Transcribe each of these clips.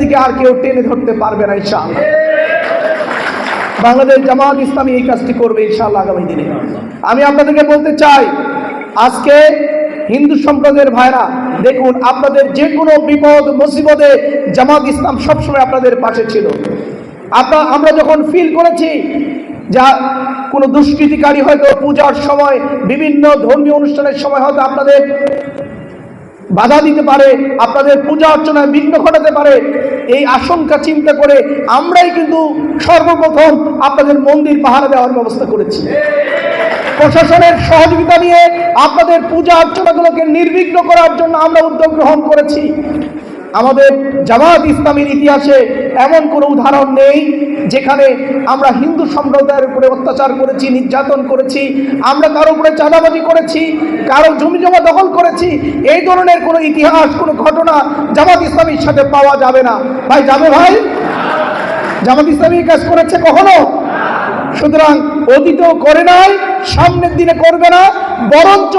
দিকে আর কেউ টেনে ধরতে পারবে না, ইনশাআল্লাহ। বাংলাদেশ জামাত ইসলামী এই কাজটি করবে, ইনশাআল্লাহ, আগামী দিনে। আমি আপনাদেরকে বলতে চাই, আজকে হিন্দু সম্প্রদায়ের ভাইরা, দেখুন, আপনাদের যে কোনো বিপদ, মুসিবতে জামাত ইসলাম সবসময় আপনাদের পাশে ছিল। আপনার, আমরা যখন ফিল করেছি যা কোনো দুষ্কৃতিকারী হয়তো পূজার সময়, বিভিন্ন ধর্মীয় অনুষ্ঠানের সময় হয়তো আপনাদের বাধা দিতে পারে, আপনাদের পূজা অর্চনায় বিঘ্ন ঘটাতে পারে, এই আশঙ্কা চিন্তা করে আমরাই কিন্তু সর্বপ্রথম আপনাদের মন্দির পাহারা দেওয়ার ব্যবস্থা করেছি। প্রশাসনের সহযোগিতা নিয়ে আপনাদের পূজা অর্চনাগুলোকে নির্বিঘ্ন করার জন্য আমরা উদ্যোগ গ্রহণ করেছি। আমাদের জামাত ইসলামের ইতিহাসে এমন কোনো উদাহরণ নেই যেখানে আমরা হিন্দু সম্প্রদায়ের উপরে অত্যাচার করেছি, নির্যাতন করেছি, আমরা কারও উপরে চাঁদাবাজি করেছি কারও জমি জমা দখল করেছি। এই ধরনের কোনো ইতিহাস, কোনো ঘটনা জামাত ইসলামীর সাথে পাওয়া যাবে না। ভাই, যাবে ভাই? জামাত ইসলামী কাজ করেছে কখনো? সুতরাং অতীতেও করে নাই, সামনের দিনে করবে না, বরঞ্চ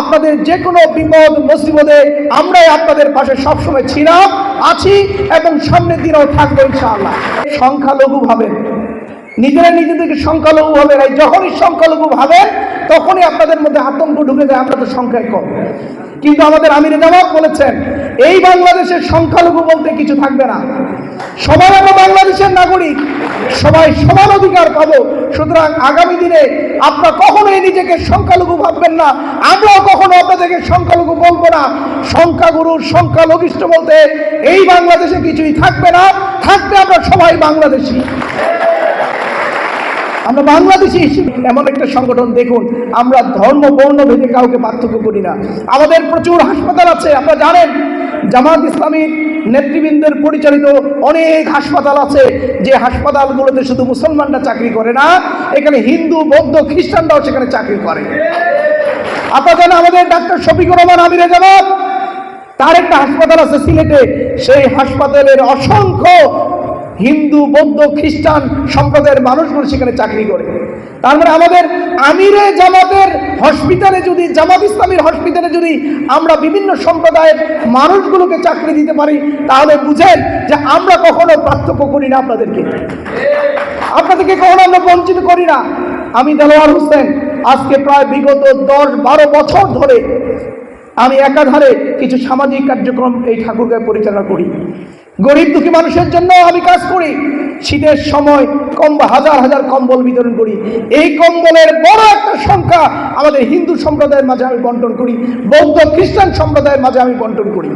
আপনাদের যে কোনো বিপদ, মুসিবতে আমরাই আপনাদের পাশে সবসময় ছিলাম, আছি এবং সামনের দিনেও থাকব ইনশাআল্লাহ। সংখ্যালঘু ভাবেন। নিজেরা নিজেদেরকে সংখ্যালঘু ভাবেন এই যখনই সংখ্যালঘু ভাবেন, তখনই আপনাদের মধ্যে আতঙ্ক ঢুকে যায়, আমরা তো সংখ্যায় কম। কিন্তু আমাদের আমির জামাত বলেছেন, এই বাংলাদেশের সংখ্যালঘু বলতে কিছু থাকবে না। সবাই আমরা বাংলাদেশের নাগরিক, সবাই সমান অধিকার পাবো। সুতরাং আগামী দিনে আপনারা কখনোই নিজেকে সংখ্যালঘু ভাববেন না। আমরাও কখনো আপনাদেরকে সংখ্যালঘু বলব না। সংখ্যাগুরু সংখ্যালঘিষ্ঠ বলতে এই বাংলাদেশে কিছুই থাকবে না। থাকবে আমরা সবাই বাংলাদেশি। আমরা বাংলাদেশি। হিসেবে এমন একটা সংগঠন দেখুন, আমরা ধর্ম, বর্ণ ভেদে কাউকে পার্থক্য করি না। আমাদের প্রচুর হাসপাতাল আছে, আপনারা জানেন। জামাত ইসলামী নেতৃবৃন্দের পরিচালিত অনেক হাসপাতাল আছে, যে হাসপাতালগুলোতে শুধু মুসলমানরা চাকরি করে না, এখানে হিন্দু, বৌদ্ধ, খ্রিস্টানরাও সেখানে চাকরি করে। আপনারা আমাদের ডাক্তার শফিকুর রহমান আমিরে জামাত? তার একটা হাসপাতাল আছে সিলেটে। সেই হাসপাতালের অসংখ্য হিন্দু, বৌদ্ধ, খ্রিস্টান সম্প্রদায়ের মানুষগুলো সেখানে চাকরি করে। তার মানে আমাদের আমিরে জামাতের হসপিটালে যদি, জামাত ইসলামীর হসপিটালে যদি আমরা বিভিন্ন সম্প্রদায়ের মানুষগুলোকে চাকরি দিতে পারি, তাহলে বুঝেন যে আমরা কখনো পার্থক্য করি না আপনাদেরকে। আপনাদেরকে কখনো আমরা বঞ্চিত করি না। আমি দেলোয়ার হোসেন, আজকে প্রায় বিগত দশ বারো বছর ধরে আমি একাধারে কিছু সামাজিক কার্যক্রম এই ঠাকুরকে পরিচালনা করি। গরিব দুঃখী মানুষের জন্য আমি কাজ করি। শীতের সময় কম হাজার হাজার কম্বল বিতরণ করি। এই কম্বলের বড় একটা সংখ্যা আমাদের হিন্দু সম্প্রদায়ের মাঝে আমি বন্টন করি, বৌদ্ধ খ্রিস্টান সম্প্রদায়ের মাঝে আমি বন্টন করি।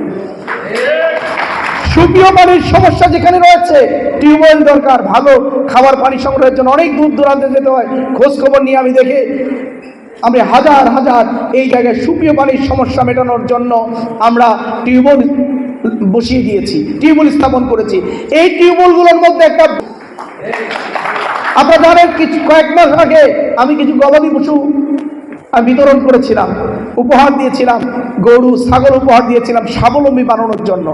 সুপ্রিয় পানির সমস্যা যেখানে রয়েছে, টিউবওয়েল দরকার, ভালো খাবার পানি সংগ্রহের জন্য অনেক দূর দূরান্তে যেতে হয়। খোঁজ খবর নিয়ে আমি দেখে আমি হাজার হাজার এই জায়গায় সুপ্রিয় পানির সমস্যা মেটানোর জন্য আমরা টিউবওয়েল বসিয়ে দিয়েছি, টিউবওয়েল স্থাপন করেছি। এই টিউবওয়েলগুলোর মধ্যে একটা আপনারা জানেন, কিছু কয়েক মাস আগে আমি কিছু গবাদি পশু বিতরণ করেছিলাম, উপহার দিয়েছিলাম, গরু, ছাগল উপহার দিয়েছিলাম, স্বাবলম্বী বানানোর জন্য।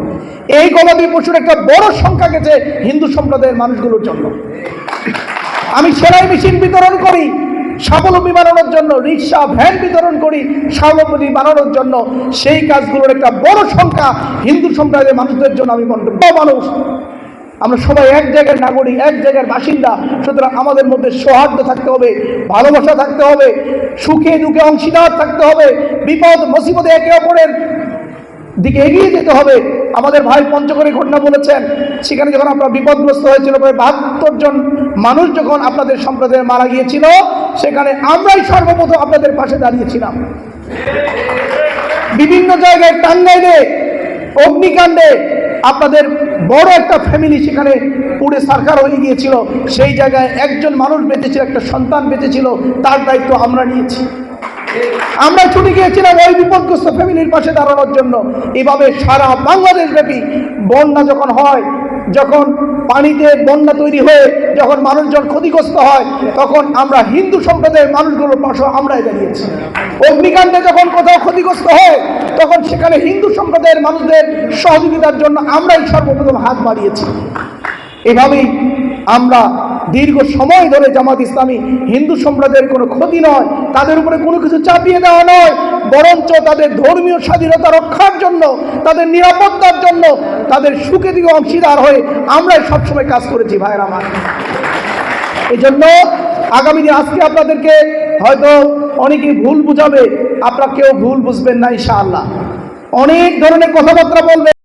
এই গবাদি পশুর একটা বড় সংখ্যা গেছে হিন্দু সম্প্রদায়ের মানুষগুলোর জন্য। আমি সেলাই মেশিন বিতরণ করি স্বাবলম্বী বানানোর জন্য, রিক্সা ভ্যান বিতরণ করি, স্বাবলম্বী বানানোর জন্য, সেই কাজগুলোর একটা বড় সংখ্যা হিন্দু সম্প্রদায়ের মানুষদের জন্য আমি বন্টন মানুষ, আমরা সবাই এক জায়গার নাগরিক, এক জায়গার বাসিন্দা, সুতরাং আমাদের মধ্যে সৌহার্দ্য থাকতে হবে, ভালোবাসা থাকতে হবে, সুখে দুঃখে অংশীদার থাকতে হবে, বিপদ, মুসিবতে একে অপরের দিকে এগিয়ে যেতে হবে। আমাদের ভাই পঞ্চগড়ে ঘটনা বলেছেন, সেখানে যখন আপনার বিপদগ্রস্ত হয়েছিল প্রায় বাহাত্তর জন মানুষ যখন আপনাদের সম্প্রদায়ে মারা গিয়েছিল সেখানে আমরাই সর্বপ্রথম আপনাদের পাশে দাঁড়িয়েছিলাম। বিভিন্ন জায়গায় টাঙ্গাইলে, অগ্নিকাণ্ডে আপনাদের বড় একটা ফ্যামিলি সেখানে পুড়ে সরকার হয়ে গিয়েছিল। সেই জায়গায় একজন মানুষ বেঁচেছিল, একটা সন্তান বেঁচেছিল, তার দায়িত্ব আমরা নিয়েছি। আমরা ছুটে গিয়েছিলাম ওই বিপদগ্রস্ত ফ্যামিলির পাশে দাঁড়ানোর জন্য। এভাবে সারা বাংলাদেশ ব্যাপী বন্যা যখন হয়, যখন পানিতে বন্যা তৈরি হয়ে যখন মানুষজন ক্ষতিগ্রস্ত হয়, তখন আমরা হিন্দু সম্প্রদায়ের মানুষগুলোর পাশে আমরাই দাঁড়িয়েছি। অগ্নিকাণ্ডে যখন কোথাও ক্ষতিগ্রস্ত হয়, তখন সেখানে হিন্দু সম্প্রদায়ের মানুষদের সহযোগিতার জন্য আমরাই সর্বপ্রথম হাত বাড়িয়েছি। এভাবেই আমরা দীর্ঘ সময় ধরে জামাত ইসলামী হিন্দু সম্প্রদায়ের কোনো ক্ষতি নয়, তাদের উপরে কোনো কিছু চাপিয়ে দেওয়া নয় বরঞ্চ তাদের ধর্মীয় স্বাধীনতা রক্ষার জন্য, তাদের নিরাপত্তার জন্য, তাদের সুখে দিকে অংশীদার হয়ে আমরাই সবসময় কাজ করেছি, ভাইয়ের আমার। এই জন্য আগামী দিন আজকে আপনাদেরকে হয়তো অনেকেই ভুল বুঝাবে, আপনারা কেউ ভুল বুঝবেন না, ইনশাআল্লাহ। অনেক ধরনের কথাবার্তা বলবে।